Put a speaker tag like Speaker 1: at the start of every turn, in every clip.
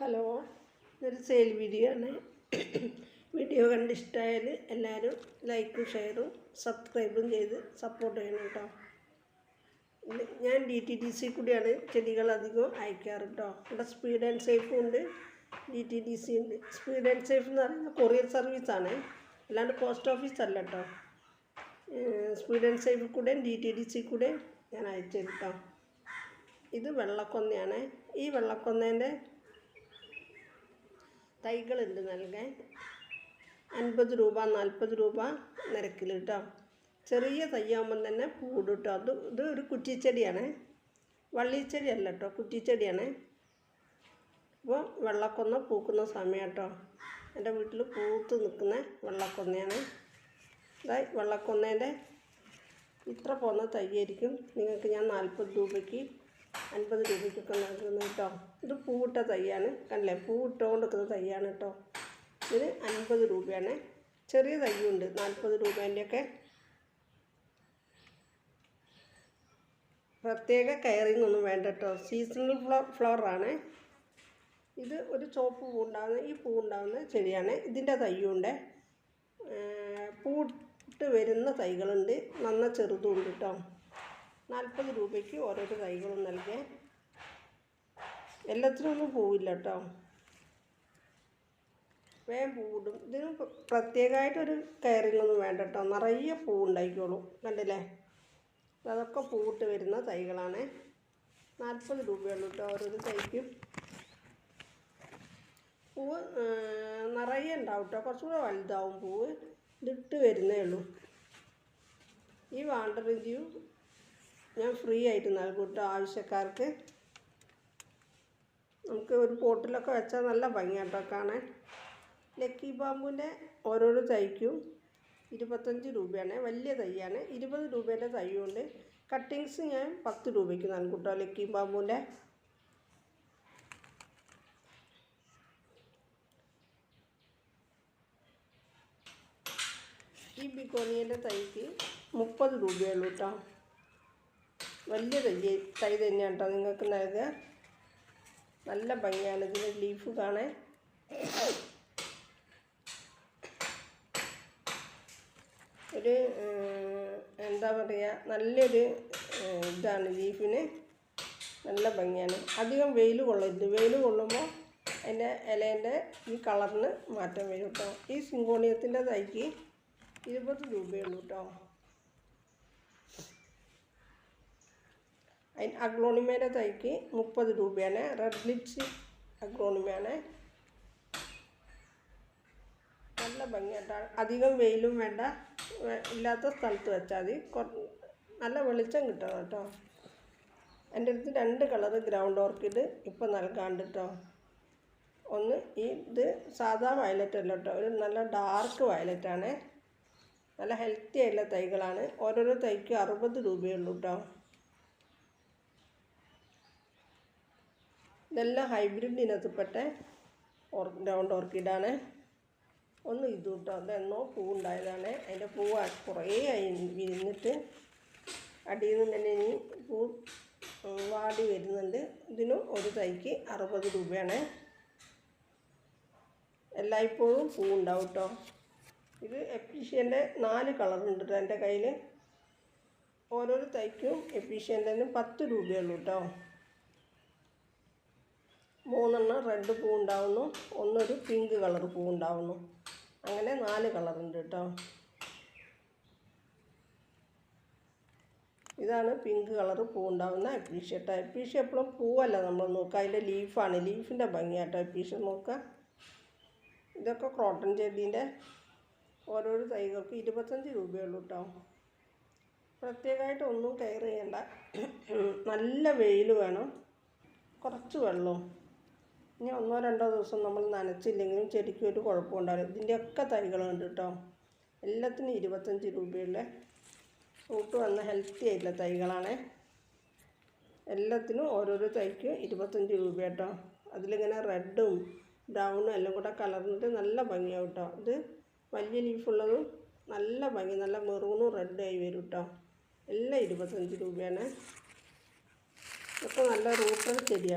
Speaker 1: Hello ഇതൊരു sale video ആണ്. Video കണ്ട് ഇഷ്ടമായാൽ എല്ലാവരും ലൈക്കും ഷെയറും സബ്സ്ക്രൈബും ചെയ്ത് സപ്പോർട്ട് ചെയ്യണം കേട്ടോ ഞാൻ ഡി ടി ഡി സി കൂടിയാണ് ചെടികൾ അധികം അയക്കാറ് കേട്ടോ ഇവിടെ സ്പീഡ് ആൻഡ് സേഫും ഉണ്ട് ഡി ടി ഡി സി ഉണ്ട്. സ്പീഡ് ആൻഡ് സേഫ് എന്ന് പറയുന്നത് കൊറിയർ സർവീസാണ് അല്ലാണ്ട് പോസ്റ്റ് ഓഫീസ് അല്ല കേട്ടോ സ്പീഡ് ആൻഡ് സേഫ് കൂടെ ഡി ടി ഡി സി കൂടെ ഞാൻ അയച്ചു കേട്ടോ ഇത് വെള്ളക്കൊന്നയാണ്. ഈ വെള്ളക്കൊന്നേന്റെ തൈകളുണ്ട് നൽകാൻ. അൻപത് രൂപ നാൽപ്പത് രൂപ നിരക്കിൽ കേട്ടോ ചെറിയ തയ്യാകുമ്പം തന്നെ പൂടും കേട്ടോ അത് ഇത് ഒരു കുറ്റിച്ചെടിയാണ്. വള്ളിച്ചെടി അല്ല കേട്ടോ കുറ്റിച്ചെടിയാണ്. അപ്പോൾ വെള്ളക്കൊന്ന പൂക്കുന്ന സമയം കേട്ടോ എന്റെ വീട്ടിൽ പൂത്ത് നിൽക്കുന്ന വെള്ളക്കൊന്നയാണ്. ഇതായി വെള്ളക്കൊന്നേന്റെ ഇത്ര പോകുന്ന തയ്യായിരിക്കും നിങ്ങൾക്ക് ഞാൻ നാൽപ്പത് രൂപയ്ക്ക് അൻപത് രൂപയ്ക്കൊക്കെ നൽകുന്നത് കേട്ടോ. ഇത് പൂവിട്ട തൈയാണ്. കണ്ടില്ലേ? പൂവിട്ടുകൊണ്ട് നിൽക്കുന്ന തൈയാണ് കേട്ടോ. ഇതിന് അൻപത് രൂപയാണ്. ചെറിയ തൈയുണ്ട്. നാൽപ്പത് രൂപേന്റെയൊക്കെ. പ്രത്യേക കെയറിങ് ഒന്നും വേണ്ട കേട്ടോ. സീസണൽ ഫ്ലോ ഫ്ലവറാണ് ഇത് ഒരു ചോപ്പ് പൂ ഉണ്ടാകുന്ന ഈ പൂ ഉണ്ടാകുന്ന ചെടിയാണ്. ഇതിന്റെ തയ്യുണ്ട് പൂട്ട് വരുന്ന തൈകളുണ്ട്. നന്ന ചെറുതും ഉണ്ട് കേട്ടോ. നാൽപ്പത് രൂപയ്ക്ക് ഓരോരോ തൈകളും നൽകേ. എല്ലാത്തിനൊന്നും പൂവില്ല കേട്ടോ വേഗം പൂവിടും. ഇതിന് പ്രത്യേകമായിട്ടൊരു കെയറിങ് ഒന്നും വേണ്ട കേട്ടോ നിറയെ പൂ ഉണ്ടായിക്കോളും കണ്ടില്ലേ? അതൊക്കെ പൂവിട്ട് വരുന്ന തൈകളാണ്. നാൽപ്പത് രൂപയുള്ളൂ കേട്ടോ ഓരോരോ തൈക്കും. പൂവ് നിറയെ ഉണ്ടാവും കേട്ടോ കുറച്ചുകൂടെ വലുതാവും പൂവ്. ഇതിട്ട് വരുന്നേ ഉള്ളൂ. ഈ വാണ്ടറിഞ്ചിയും ഞാൻ ഫ്രീ ആയിട്ട് നൽകും കേട്ടോ ആവശ്യക്കാർക്ക്. നമുക്ക് ഒരു പോട്ടിലൊക്കെ വെച്ചാൽ നല്ല ഭംഗിയാട്ടോ കാണാൻ. ലക്കി ബാമ്പുവിന്റെ ഓരോരോ തൈക്കും ഇരുപത്തഞ്ച് രൂപയാണ്. വലിയ തൈയാണ്. ഇരുപത് രൂപേന്റെ തൈയുണ്ട്. കട്ടിങ്സ് ഞാൻ പത്ത് രൂപയ്ക്ക് നൽകും കേട്ടോ ലക്കി ബാമ്പുവിന്റെ ഈ ബിക്കോണിയന്റെ തൈക്ക് മുപ്പത് രൂപയുള്ളൂ കേട്ടോ. വലിയ തൈ തൈ തന്നെയാണ് കേട്ടോ നിങ്ങൾക്ക് നൽകുക നല്ല ഭംഗിയാണ്. ഇതിന്റെ ലീഫ് കാണേ. ഒരു എന്താ പറയുക നല്ലൊരു ഇതാണ് ലീഫിന് നല്ല ഭംഗിയാണ്. അധികം വെയിൽ കൊള്ളരുത്. വെയിൽ കൊള്ളുമ്പോൾ അതിന്റെ ഇലേന്റെ ഈ കളറിന് മാറ്റം വരും കേട്ടോ ഈ സിങ്കോണിയത്തിന്റെ തൈക്ക് ഇരുപത് രൂപയുള്ളൂ കേട്ടോ അതിന് അഗ്ലോണിമയുടെ തൈക്ക് മുപ്പത് രൂപയാണ്. റെഡ് ലിപ്സ് അഗ്ലോണിമയാണ് നല്ല ഭംഗിയായിട്ടാണ് അധികം വെയിലും വേണ്ട. ഇല്ലാത്ത സ്ഥലത്ത് വെച്ചാൽ മതി. നല്ല വെളിച്ചം കിട്ടണം കേട്ടോ. എന്റെ അടുത്ത് രണ്ട് കളറ് ഗ്രൗണ്ട് ഓർക്കിഡ് ഇപ്പോൾ നൽകാണ്ട് കേട്ടോ ഒന്ന് ഈ ഇത് സാധാ വയലറ്റ് അല്ല കേട്ടോ. ഒരു നല്ല ഡാർക്ക് വയലറ്റാണ്. നല്ല ഹെൽത്തി ആയിട്ടുള്ള തൈകളാണ്. ഓരോരോ തൈക്ക് അറുപത് രൂപയുള്ളൂ കേട്ടോ. ഇതെല്ലാം ഹൈബ്രിഡ് ഇനത്തിൽപ്പെട്ട ഗ്രൗണ്ട് ഓർക്കിഡാണ് ഒന്ന് ഇത് കേട്ടോ പൂ ഉണ്ടായതാണ്. അതിന്റെ പൂ കുറേ ആയി വിരിഞ്ഞിട്ട് അടിയിൽ നിന്ന് തന്നെ ഇനി പൂ വാടി വരുന്നുണ്ട്. ഇതിനും ഒരു തൈക്ക് അറുപത് രൂപയാണ്. എല്ലായ്പ്പോഴും പൂ ഉണ്ടാവും കേട്ടോ ഇത് എഫീഷ്യന്റെ നാല് കളറുണ്ട് കേട്ടോ എന്റെ കയ്യിൽ ഓരോരോ തൈക്കും എഫീഷ്യന്റെ പത്ത് രൂപയുള്ളൂ കേട്ടോ മൂന്നെണ്ണം റെഡ് പൂ ഉണ്ടാവുന്നു ഒന്നൊരു പിങ്ക് കളർ പൂ ഉണ്ടാവുന്നു അങ്ങനെ നാല് കളറുണ്ട് കേട്ടോ ഇതാണ് പിങ്ക് കളർ പൂ ഉണ്ടാവുന്ന എപ്പീഷ്യ കേട്ടോ എപ്പീഷ്യ എപ്പോഴും പൂവല്ല നമ്മൾ നോക്കുക അതിന്റെ ലീഫാണ് ലീഫിന്റെ ഭംഗിയാട്ടോ എപ്പീഷ്യ നോക്കുക ഇതൊക്കെ ക്രോട്ടൺ ചെടീന്റെ ഓരോരോ തൈകൾക്ക് ഇരുപത്തഞ്ച് രൂപയുള്ളൂ കേട്ടോ പ്രത്യേകമായിട്ട് ഒന്നും കെയർ ചെയ്യണ്ട. നല്ല വെയിൽ വേണം. കുറച്ച് വെള്ളവും ഇനി ഒന്നോ രണ്ടോ ദിവസം നമ്മൾ നനച്ചില്ലെങ്കിലും ചെടിക്ക് ഒരു കുഴപ്പമുണ്ടാവില്ല. ഇതിന്റെയൊക്കെ തൈകളുണ്ട് കേട്ടോ. എല്ലാത്തിനും ഇരുപത്തഞ്ച് രൂപയുള്ള ഫ്രൂട്ട് വന്ന ഹെൽത്തി ആയിട്ടുള്ള തൈകളാണ്. എല്ലാത്തിനും ഓരോരോ തൈക്ക് ഇരുപത്തഞ്ച് രൂപ കേട്ടോ. അതിലിങ്ങനെ റെഡും ബ്രൗണും എല്ലാം കൂടെ കലർന്നിട്ട് നല്ല ഭംഗിയാവും കേട്ടോ. ഇത് വലിയ ലീഫുള്ളതും നല്ല ഭംഗി നല്ല മെറൂണും റെഡായി വരും കേട്ടോ. എല്ലാം ഇരുപത്തഞ്ച് രൂപയാണ്. ഇതൊക്കെ നല്ല റൂട്ടർ ചെടി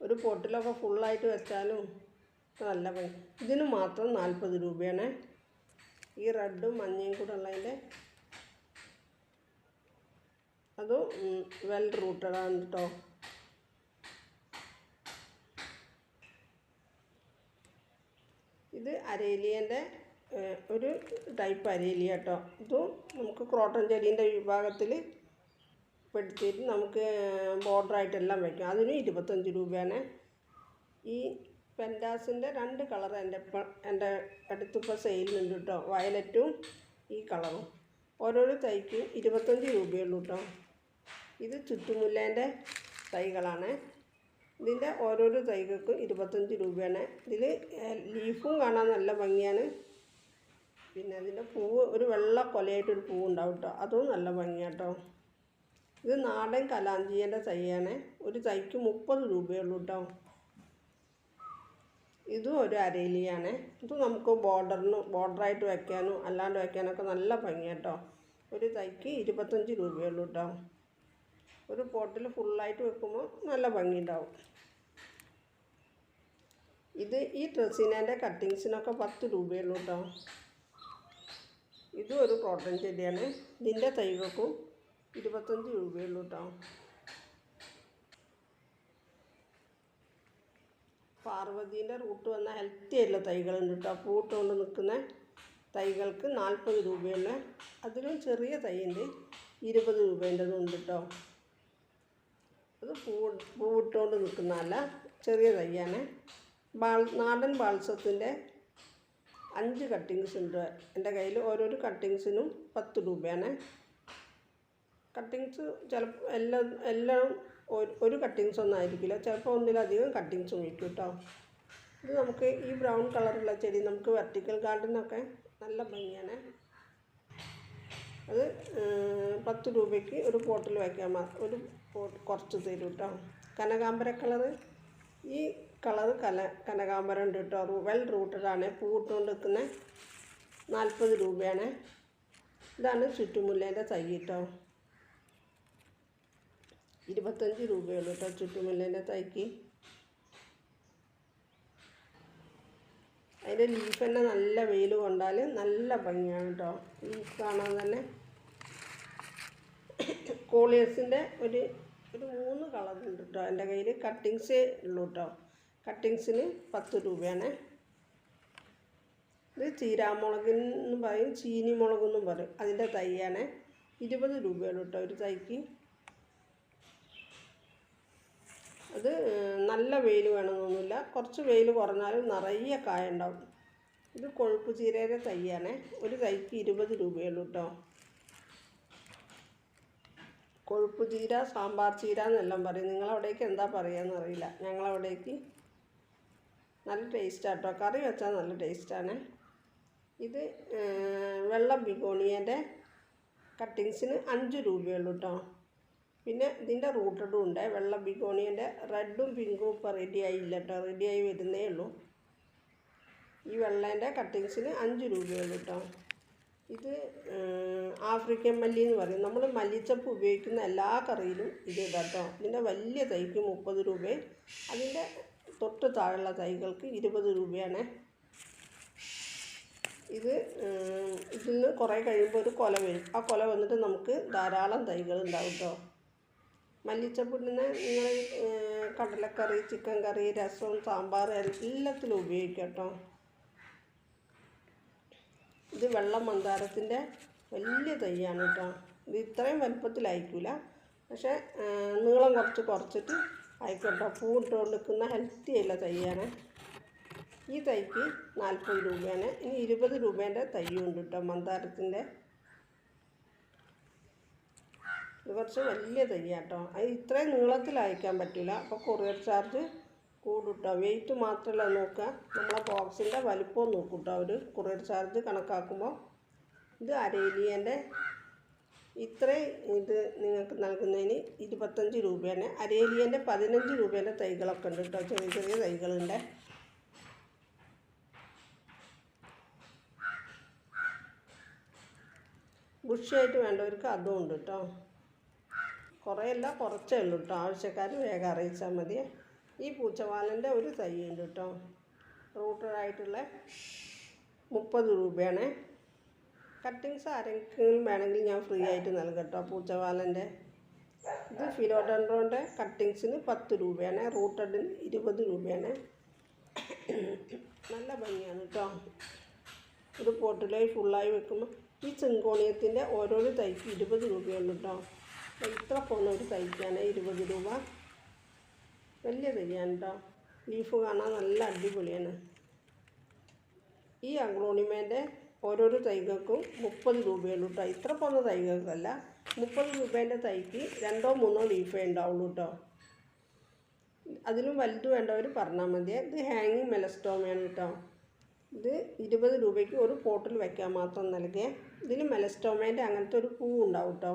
Speaker 1: കേട്ടോ പൊട്ടിലൊക്കെ ഫുള്ളായിട്ട് വെച്ചാലും നല്ല പൈസ ഇതിന് മാത്രം നാൽപ്പത് രൂപയാണ്. ഈ റെഡും മഞ്ഞയും കൂടെ ഉള്ളതിന്റെ അതും വെൽ റൂട്ടഡാണ് കേട്ടോ ഇത് അരേലിയന്റെ ഒരു ടൈപ്പ് അരേലിയ കേട്ടോ ഇതും നമുക്ക് ക്രോട്ടൺ ചെടീന്റെ വിഭാഗത്തിൽ പെടുത്തിയിട്ട് നമുക്ക് ബോർഡറായിട്ടെല്ലാം വയ്ക്കാം അതിന് ഇരുപത്തഞ്ച് രൂപയാണ്. ഈ പെൻഡാസിന്റെ രണ്ട് കളർ എന്റെ ഇപ്പം എന്റെ അടുത്തിപ്പോൾ സെയിലുണ്ട് കേട്ടോ വയലറ്റും ഈ കളറും ഓരോരോ തൈക്കും ഇരുപത്തഞ്ച് രൂപയുള്ളൂ കേട്ടോ ഇത് ചുറ്റുമുല്ലേന്റെ തൈകളാണ്. ഇതിന്റെ ഓരോരോ തൈകൾക്കും ഇരുപത്തഞ്ച് രൂപയാണ്. ഇതിൽ ലീഫും കാണാൻ നല്ല ഭംഗിയാണ്. പിന്നെ അതിന്റെ പൂവ് ഒരു വെള്ള കൊലയായിട്ടൊരു പൂവ് ഉണ്ടാവും കേട്ടോ അതും നല്ല ഭംഗിയാട്ടോ ഇത് നാടൻ കലാഞ്ചിയന്റെ തൈയാണ്. ഒരു തൈക്ക് മുപ്പത് രൂപയുള്ളൂ കേട്ടോ ഇതും ഒരു അരയിലിയാണ്. ഇത് നമുക്ക് ബോർഡറിന് ബോർഡറായിട്ട് വയ്ക്കാനും അല്ലാണ്ട് വയ്ക്കാനൊക്കെ നല്ല ഭംഗിയാട്ടോ ഒരു തൈക്ക് ഇരുപത്തഞ്ച് രൂപയുള്ളൂ കേട്ടോ ഒരു പോട്ടിൽ ഫുള്ളായിട്ട് വെക്കുമ്പോൾ നല്ല ഭംഗി ഉണ്ടാവും ഇത് ഈ ഡ്രസ്സിനെ കട്ടിങ്സിനൊക്കെ പത്ത് രൂപയുള്ളൂ കേട്ടോ ഇതും ഒരു കോട്ടൺ ചെടിയാണ്. ഇതിന്റെ തൈകൾക്കും ഇരുപത്തഞ്ച് രൂപയുള്ളൂ കേട്ടോ പാർവതീന്റെ റൂട്ട് വന്ന ഹെൽത്തി ആയിട്ടുള്ള തൈകളുണ്ട് കേട്ടോ പൂട്ട് കൊണ്ട് നിൽക്കുന്ന തൈകൾക്ക് നാൽപ്പത് രൂപയുള്ള അതിലും ചെറിയ തൈയുണ്ട് ഇരുപത് രൂപേന്റെതുണ്ട് കേട്ടോ അത് പൂ പൂവിട്ടുകൊണ്ട് നിൽക്കുന്നതല്ല ചെറിയ തൈയാണ്. ബാൾ നാടൻ ബാൾസത്തിന്റെ അഞ്ച് കട്ടിങ്സ് ഉണ്ട് എന്റെ കയ്യിൽ. ഓരോരോ കട്ടിങ്സിനും പത്ത് രൂപയാണ്. കട്ടിങ്സ് ചിലപ്പോൾ എല്ലാം എല്ലാം ഒരു- കട്ടിങ്സ് ഒന്നും ആയിരിക്കില്ല. ചിലപ്പോൾ ഒന്നിലധികം കട്ടിങ്സ് വയ്ക്കും കേട്ടോ. ഇത് നമുക്ക് ഈ ബ്രൗൺ കളറുള്ള ചെടി നമുക്ക് വെർട്ടിക്കൽ ഗാർഡനൊക്കെ നല്ല ഭംഗിയാണ്. അത് പത്ത് രൂപയ്ക്ക് ഒരു പോട്ടിൽ വയ്ക്കാൻ ഒരു പോട്ട് കുറച്ച് തരും കേട്ടോ. കനകാമ്പര കളറ്. ഈ കളറ് കല കനകാമ്പരം ഉണ്ട് കേട്ടോ. വെൽ റൂട്ടഡാണ് പൂവിട്ടുകൊണ്ട് നിൽക്കുന്ന നാൽപ്പത് രൂപയാണ്. ഇതാണ് ചുറ്റുമുല്ലേന്റെ തൈ കേട്ടോ. ഇരുപത്തഞ്ച് രൂപയുള്ളൂ. കേട്ടോ ചുറ്റുമുല്ലേന്റെ തൈക്ക്. അതിന്റെ ലീഫ് നല്ല വെയിൽ കൊണ്ടാൽ നല്ല ഭംഗിയാണ് കേട്ടോ. ലീഫ് കാണാൻ തന്നെ കോളിയേഴ്സിന്റെ ഒരു ഒരു മൂന്ന് കളറുണ്ട് കേട്ടോ. എന്റെ കയ്യിൽ കട്ടിങ്സ് ഉള്ളൂ കേട്ടോ. കട്ടിങ്സിന് പത്ത് രൂപയാണ്. ഇത് ചീരാമുളകെന്ന് പറയും ചീനി മുളകെന്നും പറയും. അതിന്റെ തൈയാണ്. ഇരുപത് രൂപയുള്ളൂ കേട്ടോ ഒരു തൈക്ക്. അത് നല്ല വെയിൽ വേണമെന്നൊന്നുമില്ല. കുറച്ച് വെയിൽ കുറഞ്ഞാലും നിറയെ കായ ഉണ്ടാവും ഇത് കൊഴുപ്പ് ചീരയുടെ തൈയാണ്. ഒരു തൈക്ക് ഇരുപത് രൂപയുള്ളൂ കേട്ടോ കൊഴുപ്പ് ചീര സാമ്പാർ ചീര എന്നെല്ലാം പറയും. നിങ്ങളവിടേക്ക് എന്താ പറയുകയെന്ന് അറിയില്ല. ഞങ്ങളവിടേക്ക് നല്ല ടേസ്റ്റാണ് കേട്ടോ കറി വെച്ചാൽ നല്ല ടേസ്റ്റാണ്. ഇത് വെള്ള ബിഗോണിയന്റെ കട്ടിങ്സിന് അഞ്ച് രൂപയുള്ളൂ കേട്ടോ പിന്നെ ഇതിന്റെ റൂട്ടഡും ഉണ്ട്. വെള്ള ബിഗോണിയന്റെ റെഡും പിങ്കും ഇപ്പോൾ റെഡി ആയില്ല കേട്ടോ റെഡി ആയി വരുന്നേ ഉള്ളൂ. ഈ വെള്ളേന്റെ കട്ടിങ്സിന് അഞ്ച് രൂപയുള്ളൂ കേട്ടോ ഇത് ആഫ്രിക്കൻ മല്ലി എന്ന് പറയും. നമ്മൾ മല്ലിച്ചപ്പ് ഉപയോഗിക്കുന്ന എല്ലാ കറിയിലും ഇത് കേട്ടോ ഇതിന്റെ വലിയ തൈക്ക് മുപ്പത് രൂപയും അതിന്റെ തൊട്ട് താഴെയുള്ള തൈകൾക്ക് ഇരുപത് രൂപയാണ്. ഇത് ഇതിൽ നിന്ന് കുറേ കഴിയുമ്പോൾ ഒരു കൊല വരും. ആ കൊല വന്നിട്ട് നമുക്ക് ധാരാളം തൈകൾ ഉണ്ടാവും കേട്ടോ മല്ലിച്ചപ്പിടുന്ന നിങ്ങൾ കടലക്കറി ചിക്കൻ കറി രസം സാമ്പാർ എല്ലാത്തിലും ഉപയോഗിക്കാം കേട്ടോ. ഇത് വെള്ളം മന്ദാരത്തിന്റെ വലിയ തൈയാണ് കേട്ടോ. ഇത് ഇത്രയും വലുപ്പത്തിലായിരിക്കില്ല പക്ഷേ നീളം കുറച്ച് കുറച്ചിട്ട് ആയിക്കോട്ടോ പൂ ഇട്ടുകൊണ്ട് നിൽക്കുന്ന ഹെൽത്തി ആയിട്ടുള്ള തൈയാണ്. ഈ തൈക്ക് നാൽപ്പത് രൂപയാണ്. ഇനി ഇരുപത് രൂപേന്റെ തൈ ഉണ്ട് കേട്ടോ മന്ദാരത്തിന്റെ ഇത് കുറച്ച് വലിയ തയ്യാട്ടോ. അത് ഇത്രയും നീളത്തിൽ അയക്കാൻ പറ്റില്ല. അപ്പോൾ കൊറിയർ ചാർജ് കൂടും കേട്ടോ വെയിറ്റ് മാത്രമല്ല നോക്കുക. നമ്മളെ ബോക്സിന്റെ വലിപ്പം നോക്കും കേട്ടോ അവർ കൊറിയർ ചാർജ് കണക്കാക്കുമ്പോൾ. ഇത് അരയിലിയന്റെ ഇത്രയും ഇത് നിങ്ങൾക്ക് നൽകുന്നതിന് ഇരുപത്തഞ്ച് രൂപയാണ്. അരേലിയന്റെ പതിനഞ്ച് രൂപേന്റെ തൈകളൊക്കെ ഉണ്ട് കേട്ടോ. ചെറിയ ചെറിയ തൈകളുണ്ട്. ബുഷിയായിട്ട് വേണ്ടവർക്ക് അതും ഉണ്ട് കേട്ടോ. കുറേയല്ല കുറച്ചേ ഉള്ളൂ കേട്ടോ ആവശ്യക്കാർ വേഗം അറിയിച്ചാൽ മതി. ഈ പൂച്ചവാലന്റെ ഒരു തൈ ഉണ്ട് കേട്ടോ റൂട്ടഡായിട്ടുള്ള മുപ്പത് രൂപയാണ്. കട്ടിങ്സ് ആരെങ്കിലും വേണമെങ്കിൽ ഞാൻ ഫ്രീ ആയിട്ട് നൽകാം കേട്ടോ പൂച്ചവാലന്റെ ഇത് ഫിലോഡൻഡ്രോന്റെ കട്ടിങ്സിന് പത്ത് രൂപയാണ്. റൂട്ടഡിന് ഇരുപത് രൂപയാണ്. നല്ല ഭംഗിയാണ് കേട്ടോ ഒരു പോട്ടിലായി ഫുള്ളായി വെക്കുമ്പോൾ ഈ ചെങ്കോണിയത്തിന്റെ ഓരോരോ തൈക്ക് ഇരുപത് രൂപയുള്ളൂ കേട്ടോ ഇത്ര പോകുന്ന ഒരു തൈക്കാണ് ഇരുപത് രൂപ. വലിയ തൈയാണ് കേട്ടോ ലീഫ് കാണാൻ നല്ല അടിപൊളിയാണ്. ഈ അഗ്ലോണിമേന്റെ ഓരോരോ തൈകൾക്കും മുപ്പത് രൂപയുള്ളൂ കേട്ടോ ഇത്ര പോകുന്ന തൈകൾക്കല്ല മുപ്പത് രൂപേന്റെ തൈക്ക് രണ്ടോ മൂന്നോ ലീഫേ ഉണ്ടാവുള്ളൂ കേട്ടോ അതിലും വലുത് വേണ്ടവർ പറഞ്ഞാൽ മതി. ഇത് ഹാങ്ങിങ് മെലസ്റ്റോമയാണ് കേട്ടോ ഇത് ഇരുപത് രൂപയ്ക്ക് ഒരു പോട്ടിൽ വയ്ക്കാൻ മാത്രം നൽകിയ ഇതിൽ മെലസ്റ്റോമേന്റെ അങ്ങനത്തെ ഒരു പൂ ഉണ്ടാവും കേട്ടോ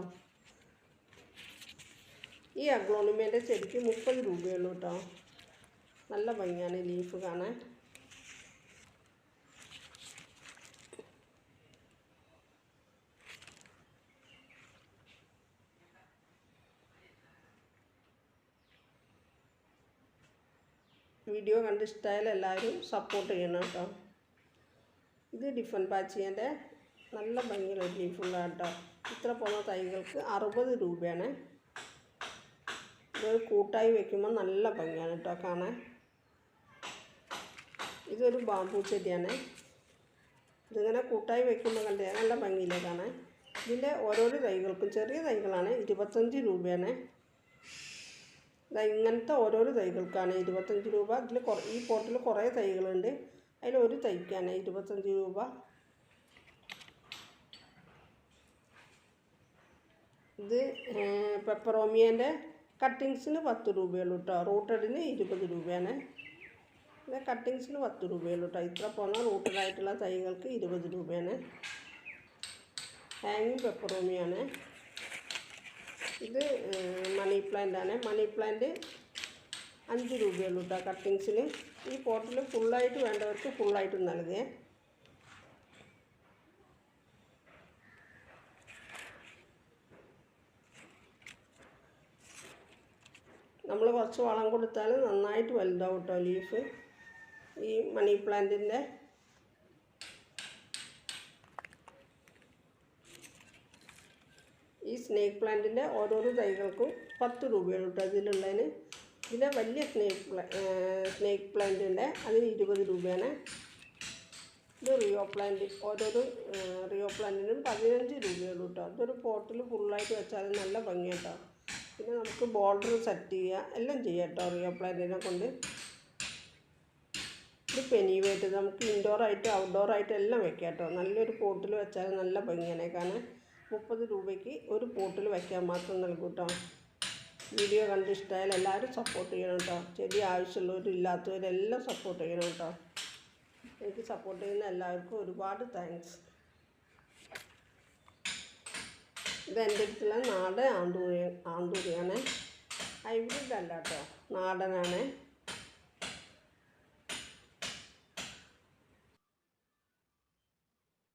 Speaker 1: ഈ അഗ്ലോണിമേന്റെ ചെടിക്ക് മുപ്പത് രൂപയുള്ളൂ കേട്ടോ. നല്ല ഭംഗിയാണ് ലീഫ് കാണാൻ. വീഡിയോ കണ്ട് ഇഷ്ടമായാലും എല്ലാവരും സപ്പോർട്ട് ചെയ്യണം കേട്ടോ. ഇത് ഡിഫൻ പാച്ചിയന്റെ നല്ല ഭംഗിയുള്ള ലീഫുള്ള കേട്ടോ. ഇത്ര പോകുന്ന തൈകൾക്ക് അറുപത് രൂപയാണ്. കൂട്ടായി വെക്കുമ്പോൾ നല്ല ഭംഗിയാണ് കേട്ടോ കാണാൻ. ഇതൊരു ബാമ്പൂ ചെടിയാണ്. ഇതിങ്ങനെ കൂട്ടായി വെക്കുമ്പോൾ കണ്ടേ നല്ല ഭംഗിയില്ലേ കാണാൻ. ഇതിന്റെ ഓരോരോ തൈകൾക്കും ചെറിയ തൈകളാണ് ഇരുപത്തഞ്ച് രൂപയാണ്. ഇങ്ങനത്തെ ഓരോരോ തൈകൾക്കാണ് ഇരുപത്തഞ്ച് രൂപ. ഇതിൽ കുറേ ഈ പോട്ടിൽ കുറേ തൈകളുണ്ട്. അതിൽ ഒരു തൈക്കാണ് ഇരുപത്തഞ്ച് രൂപ. ഇത് പെപ്പറോമിയന്റെ കട്ടിങ്സിന് പത്ത് രൂപയുള്ളൂ കേട്ടോ റൂട്ടഡിന് ഇരുപത് രൂപയാണ്. ഇത് കട്ടിങ്സിന് പത്ത് രൂപയുള്ളൂ കേട്ടോ ഇത്ര പോന്ന റൂട്ടഡായിട്ടുള്ള തൈകൾക്ക് ഇരുപത് രൂപയാണ്. ഹാങ്ങിങ് പെപ്പറോമിയാണ് ഇത് മണി പ്ലാന്റാണ് മണി പ്ലാന്റ് അഞ്ച് രൂപയുള്ളൂ കേട്ടോ കട്ടിങ്സിന്. ഈ പോട്ടിൽ ഫുള്ളായിട്ട് വേണ്ടവർക്ക് ഫുള്ളായിട്ടും നൽകുക നമ്മൾ കുറച്ച് വളം കൊടുത്താൽ നന്നായിട്ട് വലുതാവും കേട്ടോ ലീഫ് ഈ മണി പ്ലാന്റിന്റെ ഈ സ്നേക്ക് പ്ലാന്റിന്റെ ഓരോരോ തൈകൾക്കും പത്ത് രൂപയാണ് കേട്ടോ ഇതിലുള്ളതിന്. ഇതിലെ വലിയ സ്നേക്ക് പ്ലാ സ്നേക്ക് പ്ലാന്റിന്റെ അതിന് ഇരുപത് രൂപയാണ്. ഇത് റിയോ പ്ലാന്റ് ഓരോരോ റിയോ പ്ലാന്റിനും പതിനഞ്ച് രൂപയുള്ളൂ കേട്ടോ. ഇതൊരു പോട്ടിൽ ഫുള്ളായിട്ട് വെച്ചാൽ നല്ല ഭംഗിയാട്ടോ. പിന്നെ നമുക്ക് ബോർഡർ സെറ്റ് ചെയ്യുക. എല്ലാം ചെയ്യാം കേട്ടോ റിയോ പ്ലാന്റിനെ കൊണ്ട്. ഇത് പെനീവേറ്റ് നമുക്ക് ഔട്ട്ഡോർ ആയിട്ട് എല്ലാം വെക്കാം കേട്ടോ നല്ലൊരു പോട്ടിൽ വെച്ചാൽ നല്ല ഭംഗിയാണ്. കാരണം മുപ്പത് രൂപയ്ക്ക് ഒരു പോട്ടിൽ വയ്ക്കാൻ മാത്രം നൽകും കേട്ടോ വീഡിയോ കണ്ട് ഇഷ്ടമായാൽ എല്ലാവരും സപ്പോർട്ട് ചെയ്യണം കേട്ടോ ചെടി ആവശ്യമുള്ളവരും സപ്പോർട്ട് ചെയ്യണം കേട്ടോ എനിക്ക് സപ്പോർട്ട് ചെയ്യുന്ന എല്ലാവർക്കും ഒരുപാട് താങ്ക്സ് ഇത് എന്റെ അടുത്തുള്ള നാടൻ ആന്തൂരി ആന്തൂറിയാണ് ഹൈബ്രിഡ് അല്ല കേട്ടോ. നാടനാണ്.